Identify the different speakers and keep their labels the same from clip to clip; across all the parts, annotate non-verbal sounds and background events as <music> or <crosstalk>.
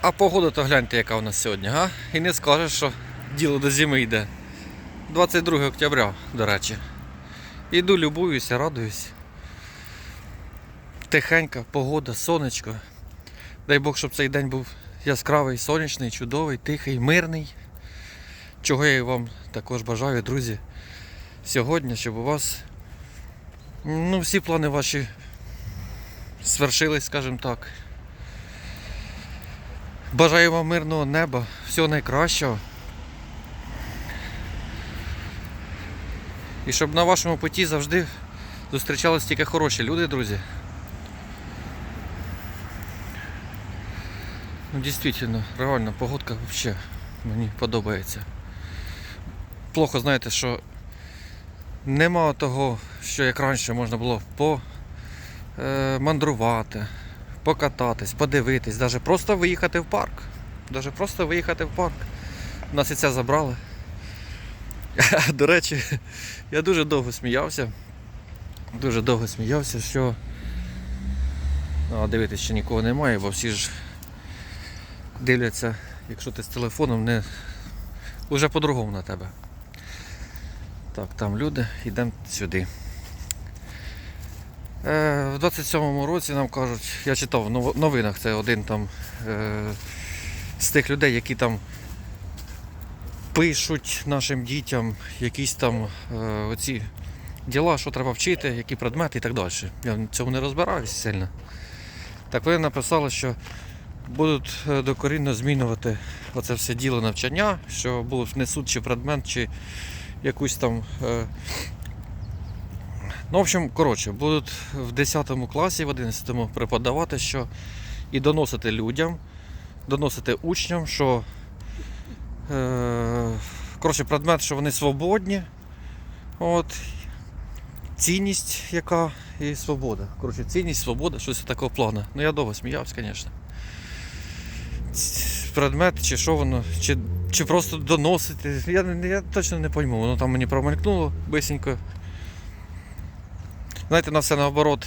Speaker 1: А погода то гляньте, яка у нас сьогодні, га? І не скажеш, що діло до зими йде. 22 октября, до речі. Іду, любуюся, радуюсь. Тихенька, погода, сонечко. Дай Бог, щоб цей день був яскравий, сонячний, чудовий, тихий, мирний. Чого я вам також бажаю, друзі, сьогодні, щоб у вас ну, всі плани ваші свершились, скажімо так. Бажаю вам мирного неба, всього найкращого. І щоб на вашому путі завжди зустрічались тільки хороші люди, друзі. Ну, дійсно, реально, погодка взагалі мені подобається. Плохо, знаєте, що нема того, що як раніше можна було по е, покататись, подивитись, навіть просто виїхати в парк. Навіть просто виїхати в парк. Нас і це забрали. <laughs> До речі, я дуже довго сміявся. Дуже довго сміявся, що. А, дивитись, ще нікого немає, бо всі ж дивляться, якщо ти з телефоном, не уже по-другому на тебе. Так, там люди, йдемо сюди. Е, в 27-му році нам кажуть, я читав в новинах, це один там е, з тих людей, які там пишуть нашим дітям якісь там е, оці діла, що треба вчити, які предмети і так далі. Я в цьому не розбираюся сильно. Так вони написали, що будуть докорінно змінювати оце все діло навчання, що було внесуть чи предмет, чи якусь там. Ну, в общем, коротше, будуть в 10 класі, в 11 преподавати, що і доносити людям, доносити учням, що е... коротше, предмет, що вони свободні. От. Цінність яка і свобода. Коротше, цінність, свобода, щось такого плану. Ну я довго сміявся, звісно. Предмет, чи що воно, чи, чи просто доносити. Я, я точно не пойму. Воно там мені промелькнуло бисенько. Знаєте, на все наоборот.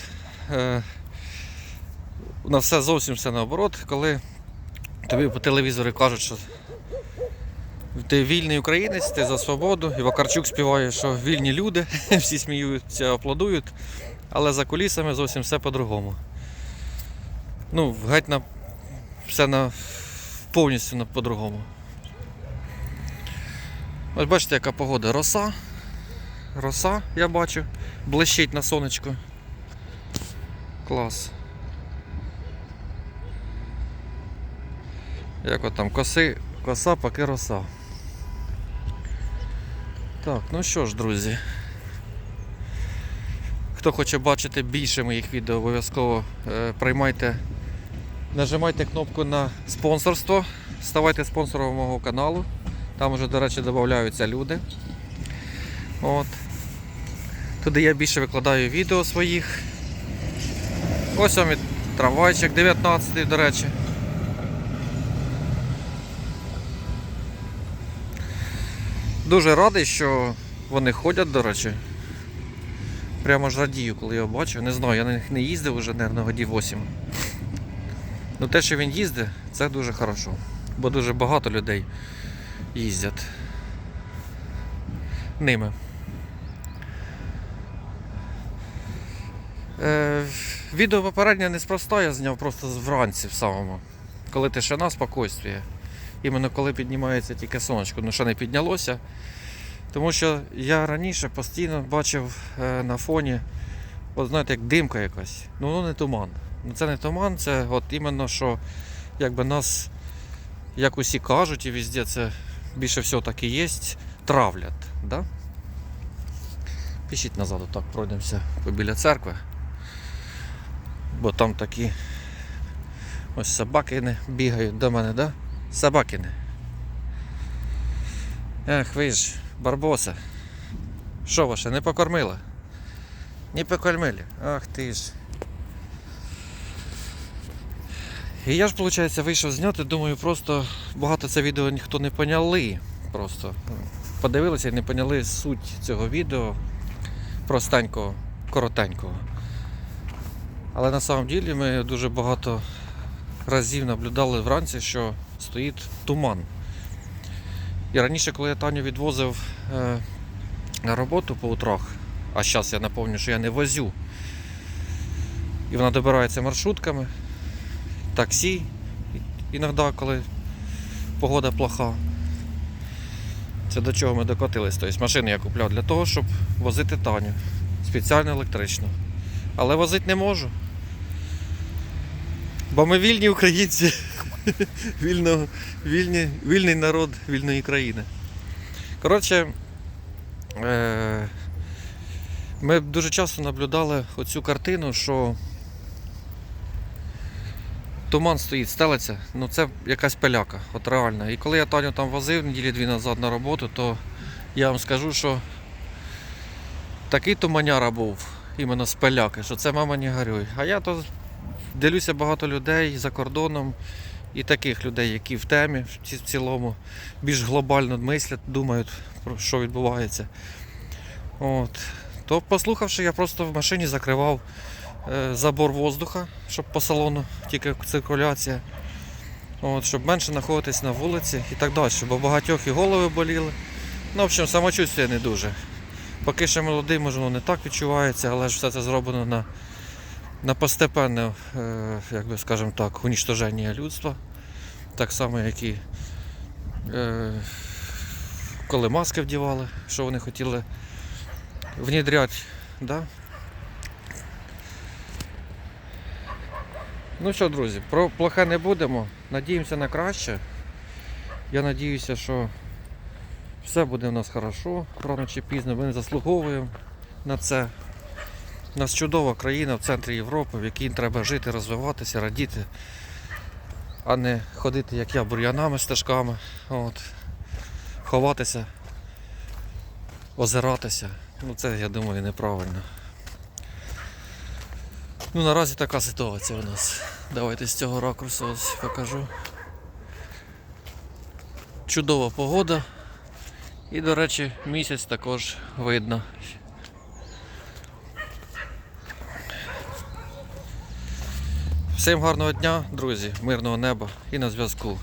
Speaker 1: Е, на все зовсім все наоборот, коли тобі по телевізору кажуть, що ти вільний українець, ти за свободу, і Вакарчук співає, що вільні люди, <laughs> всі сміються, аплодують, але за кулісами зовсім все по-другому. Ну, геть на все на повністю по-другому. Ось бачите, яка погода. Роса. Роса, я бачу, блищить на сонечку. Клас. Як от там коси, коса, поки роса. Так, ну що ж, друзі. Хто хоче бачити більше моїх відео, обов'язково е, приймайте, нажимайте кнопку на спонсорство, ставайте спонсором мого каналу. Там вже, до речі, додаються люди. От. Туди я більше викладаю відео своїх. Ось вам і трамвайчик 19, до речі. Дуже радий, що вони ходять, до речі. Прямо ж радію, коли його бачу. Не знаю, я на них не їздив вже, мабуть, годів 8. Ну те, що він їздить, це дуже хорошо. Бо дуже багато людей їздять ними. Е, відео попереднє неспроста, я зняв просто вранці в самому. Коли тишина, спокойствие. Іменно коли піднімається тільки сонечко, ну ще не піднялося. Тому що я раніше постійно бачив е, на фоні, от знаєте, як димка якась. Ну воно не туман. Ну це не туман, це от іменно що якби нас, як усі кажуть, і везде це більше всього так і є, травлять. Да? Пішіть назад, так пройдемося біля церкви. Бо там такі ось собаки не бігають до мене, да? Собакини. Ех, ви ж, барбоса. Що ваше, не покормила? Не покормили. Ах ти ж. І я ж, виходить, вийшов зняти, думаю, просто багато це відео ніхто не поняли. Просто подивилися і не поняли суть цього відео простенького, коротенького. Але на самом ділі ми дуже багато разів наблюдали вранці, що стоїть туман. І раніше, коли я Таню відвозив е, на роботу по утрах, а зараз я напомню, що я не возю. І вона добирається маршрутками, таксі, іноді, коли погода плоха. Це до чого ми докотились. Тобто машину я купляв для того, щоб возити Таню. Спеціально електрично. Але возити не можу. Бо ми вільні українці. Вільно, вільні, вільний народ вільної країни. Коротше, е, ми дуже часто наблюдали оцю картину, що туман стоїть, стелиться, ну це якась пиляка, от реально. І коли я Таню там возив неділі дві назад на роботу, то я вам скажу, що такий туманяра був іменно з пиляки, що це мама не горюй. А я то дивлюся багато людей за кордоном і таких людей, які в темі в цілому більш глобально мислять, думають про що відбувається. От. То послухавши, я просто в машині закривав е, забор воздуха, щоб по салону тільки циркуляція. От, щоб менше знаходитись на вулиці і так далі. Бо багатьох і голови боліли. Ну, в общем, самочуття не дуже. Поки ще молодий, може, воно не так відчувається, але ж все це зроблено на, на постепенне, е, як би скажемо так, унічтоження людства. Так само, як і е, коли маски вдівали, що вони хотіли внідряти. Да? Ну що, друзі, про плохе не будемо. Надіємося на краще. Я надіюся, що все буде у нас хорошо, рано чи пізно. Ми не заслуговуємо на це. У нас чудова країна в центрі Європи, в якій треба жити, розвиватися, радіти, а не ходити, як я, бур'янами, стежками, от, ховатися, озиратися. Ну це, я думаю, неправильно. Ну, наразі така ситуація у нас. Давайте з цього ракурсу ось покажу. Чудова погода. І, до речі, місяць також видно. Всім гарного дня, друзі, мирного неба і на зв'язку.